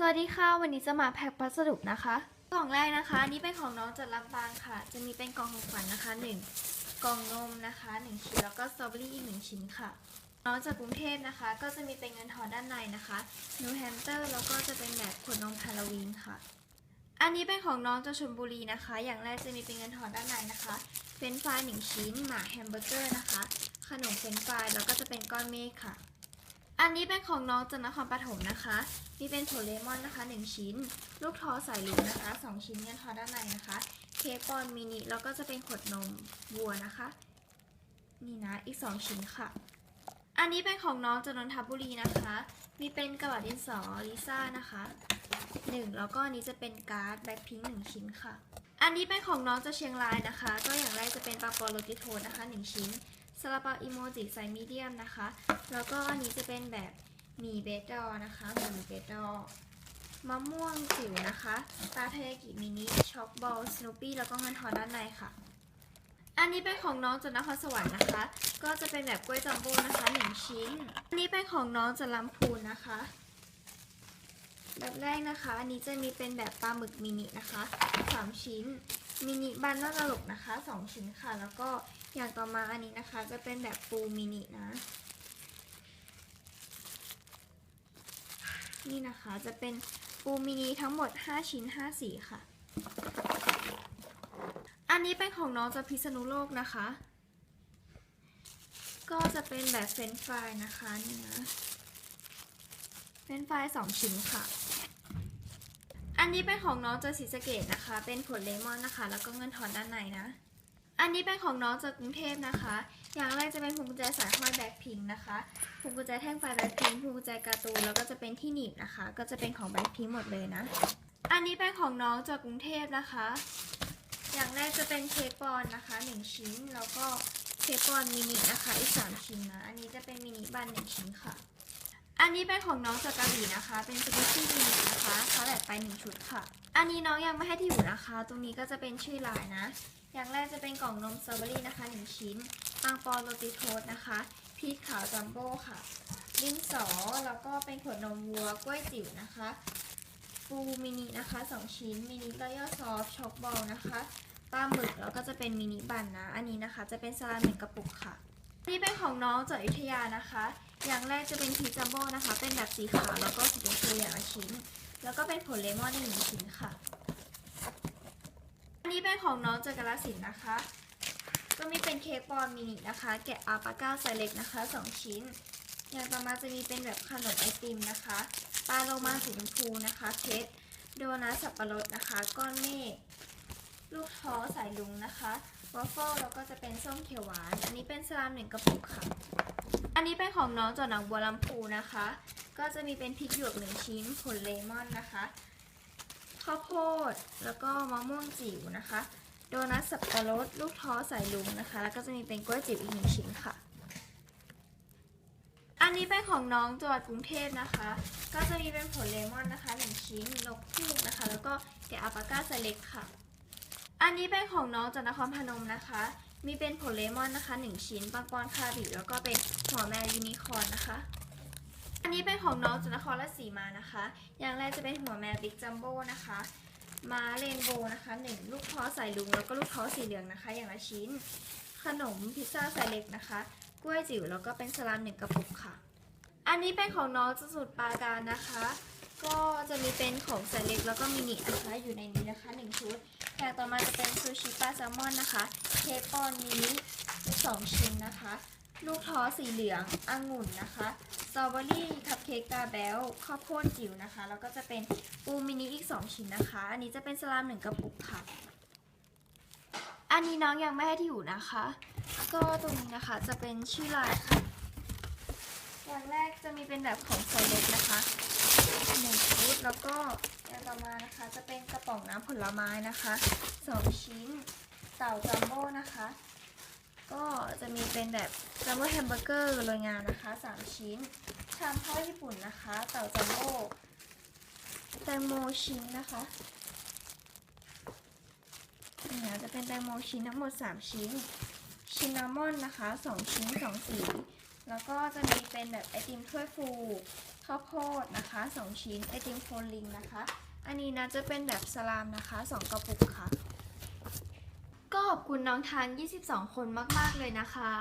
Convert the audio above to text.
สวัสดีค่ะ วันนี้จะมาแพ็คพัสดุนะคะ กล่องแรกนะคะนี่เป็นของน้องจากลำปางค่ะ จะมีเป็นกล่องของขวัญนะคะหนึ่งกล่องนมนะคะหนึ่งชิ้นแล้วก็สตรอเบอรี่อีกหนึ่งชิ้นค่ะ น้องจากกรุงเทพนะคะ ก็จะมีเป็นเงินทอนด้านในนะคะนิวแฮมสเตอร์แล้วก็จะเป็นแบบขวดนมฮาโลวีนค่ะ อันนี้เป็นของน้องจากชลบุรีนะคะ อย่างแรกจะมีเป็นเงินทอนด้านในนะคะเฟรนฟรายหนึ่งชิ้นหมาแฮมเบอร์เกอร์นะคะ ขนมเฟรนฟรายแล้วก็จะเป็นก้อนเมฆค่ะ อันนี้เป็นของน้องจากนครปฐมนะคะมีเป็นถั่วเลมอนนะคะ 1 ชิ้น ลูกท้อสายลุงนะคะ 2 ชิ้นเงินทอด้านในนะคะ เค้กปอนมินิแล้วก็จะเป็นขวดนมวัวนะคะ นี่นะอีก 2 ชิ้นค่ะ อันนี้เป็นของน้องจากนนทบุรีนะคะ มีเป็นกระดาษดินสอลิซ่านะคะหนึ่งแล้วก็อันนี้จะเป็นการ์ดแบ็คพิงค์หนึ่งชิ้นค่ะ อันนี้เป็นของน้องจากเชียงรายนะคะ ก็อย่างแรกจะเป็นปลาปอโรติโทนนะคะ 1 ชิ้น ซาลาเปาอิโมจิไซส์มีเดียมนะคะ แล้วก็อันนี้จะเป็นแบบหมี่เบสดอนะคะหมี่เบสดอมะม่วงจิ๋วนะคะ ตาเทยากิมินิ ช็อกบอล สโนปี้ แล้วก็เงินทอนด้านในค่ะ อันนี้เป็นของน้องจากนครสวรรค์นะคะ ก็จะเป็นแบบกล้วยจัมโบ้นะคะหนึ่งชิ้น อันนี้เป็นของน้องจากลำพูนนะคะ แบบแรกนะคะ อันนี้จะมีเป็นแบบปลาหมึกมินินะคะสามชิ้น มินิบันน่าตลกนะคะสองชิ้นค่ะ แล้วก็อย่างต่อมาอันนี้นะคะ จะเป็นแบบปูมินินะ นี่นะคะจะเป็นปูมินิทั้งหมด 5 ชิ้น 5 สีค่ะ อันนี้เป็นของน้องจากพิษณุโลกนะคะ ก็จะเป็นแบบเฟรนฟรายนะคะนี่นะเฟรนฟรายสองชิ้นค่ะ อันนี้เป็นของน้องจากศรีสะเกดนะคะ เป็นผลเลมอนนะคะ แล้วก็เงินทอนด้านในนะ อันนี้เป็นของน้องจากกรุงเทพนะคะ อย่างแรกจะเป็นพวงกุญแจสายห้อยแบ็คพิงนะคะพวงกุญแจแท่งไฟแบ็คพิงพวงกุญแจการ์ตูน แล้วก็จะเป็นที่หนีบนะคะ ก็จะเป็นของแบ็คพิงหมดเลยนะ อันนี้เป็นของน้องจากกรุงเทพนะคะ อย่างแรกจะเป็นเค้กปอนนะคะหนึ่งชิ้น แล้วก็เค้กปอนมินินะคะ อีกสามชิ้นนะ อันนี้จะเป็นมินิบันหนึ่งชิ้นค่ะ อันนี้เป็นของน้องจากเกาหลีนะคะ เป็นสกูชี่มินนะคะเขาแลกไปหนึ่งชุดค่ะ อันนี้น้องยังไม่ให้ที่อยู่นะคะ ตรงนี้ก็จะเป็นชื่อลายนะ อย่างแรกจะเป็นกล่องนมสตรอเบอรี่นะคะหนึ่งชิ้น ปังปอนโรตีโทสนะคะ พีชขาวจัมโบ้ค่ะดินสอ แล้วก็เป็นขวดนมวัว กล้วยจิ๋วนะคะปูมินินะคะสองชิ้น มินิรอยัลซอฟช็อกบอลนะคะปลาหมึกแล้วก็จะเป็นมินิบันนะ อันนี้นะคะจะเป็นสลามหนึ่งกระปุกค่ะ นี่เป็นของน้องจากอยุธยานะคะ อย่างแรกจะเป็นพีจัมโบ้นะคะ เป็นแบบสีขาวแล้วก็สีชมพูอย่างละชิ้น แล้วก็เป็นผลเลมอนอีกหนึ่งชิ้นค่ะ อันนี้เป็นของน้องจากกาลสินธุ์นะคะ ก็มีเป็นเค้กปอนมินินะคะ แกะอัลปาก้าไซส์เล็กนะคะ 2 ชิ้น อย่างต่อมาจะมีเป็นแบบขนมไอติมนะคะปลาโลมาสีชมพูนะคะเค้กโดนัทสับปะรดนะคะ ก้อนเมฆ ลูกท้อสายลุงนะคะวอฟเฟิลแล้วก็จะเป็นส้มเขียวหวาน อันนี้เป็นสลามหนึ่งกระปุกค่ะ อันนี้เป็นของน้องจากหนองบัวลำพูนะคะ ก็จะมีเป็นพริกหยวกหนึ่งชิ้นผลเลมอนนะคะข้าวโพดแล้วก็มะม่วงจิ๋วนะคะ โดนัทสับปะรดลูกท้อสายลุงนะคะ แล้วก็จะมีเป็นกล้วยจิ๋วอีกหนึ่งชิ้นค่ะ อันนี้เป็นของน้องจังหวัดกรุงเทพนะคะ ก็จะมีเป็นผลเลมอนนะคะหนึ่งชิ้นนกฮูกนะคะ แล้วก็แกะอัลปาก้าสเล็กค่ะ อันนี้เป็นของน้องจากนครพนมนะคะ มีเป็นผลเลมอนนะคะหนึ่งชิ้นปังปอนคาบิแล้วก็เป็นหัวแมวยูนิคอร์นนะคะ อันนี้เป็นของน้องจากนครราชสีมานะคะ อย่างแรกจะเป็นหัวแมวบิ๊กจัมโบ้นะคะม้าเรนโบว์นะคะหนึ่งลูกท้อใส่ลุงแล้วก็ลูกท้อสีเหลืองนะคะ อย่างละชิ้น ขนมพิซซ่าไซส์เล็กนะคะ กล้วยจิ๋วแล้วก็เป็นสลามหนึ่งกระปุกค่ะ อันนี้เป็นของน้องจากสมุดปาการนะคะ ก็จะมีเป็นของไซส์เล็กแล้วก็มินินะคะอยู่ในนี้นะคะหนึ่งชุด อย่างต่อมาจะเป็นซูชิปลาแซลมอนนะคะเคปอนด์มินิสองชิ้นนะคะ ลูกท้อสีเหลืององุ่นนะคะสตรอเบอรี่คัพเค้กกาแบลข้าวโพดจิ๋วนะคะ แล้วก็จะเป็นปูมินิอีก 2 ชิ้นนะคะ อันนี้จะเป็นสลามหนึ่งกระปุกค่ะ อันนี้น้องยังไม่ให้ที่อยู่นะคะ ก็ตรงนี้นะคะจะเป็นชื่อลายค่ะ อย่างแรกจะมีเป็นแบบของไซส์เล็กนะคะ หนึ่งชุดแล้วก็อย่างต่อมานะคะ จะเป็นกระป๋องน้ำผลไม้นะคะสองชิ้นเต่าจัมโบ้นะคะ ก็จะมีเป็นแบบจัมโบ้แฮมเบอร์เกอร์โรยงานนะคะสามชิ้นชามทอดญี่ปุ่นนะคะ เต่าจัมโบ้แตงโมชิ้นนะคะเนี่นะจะเป็นแตงโมชิ้นทั้งหมด 3 ชิ้น ชินนามอนนะคะ 2 ชิ้น 2 สี แล้วก็จะมีเป็นแบบไอติมถ้วยฟูข้าวโพดนะคะ2ชิ้นไอติมโฟลิงนะคะ อันนี้นะจะเป็นแบบสลามนะคะ 2 กระปุกค่ะ ก็ขอบคุณน้องทาน 22 คนมาก ๆ เลยนะคะ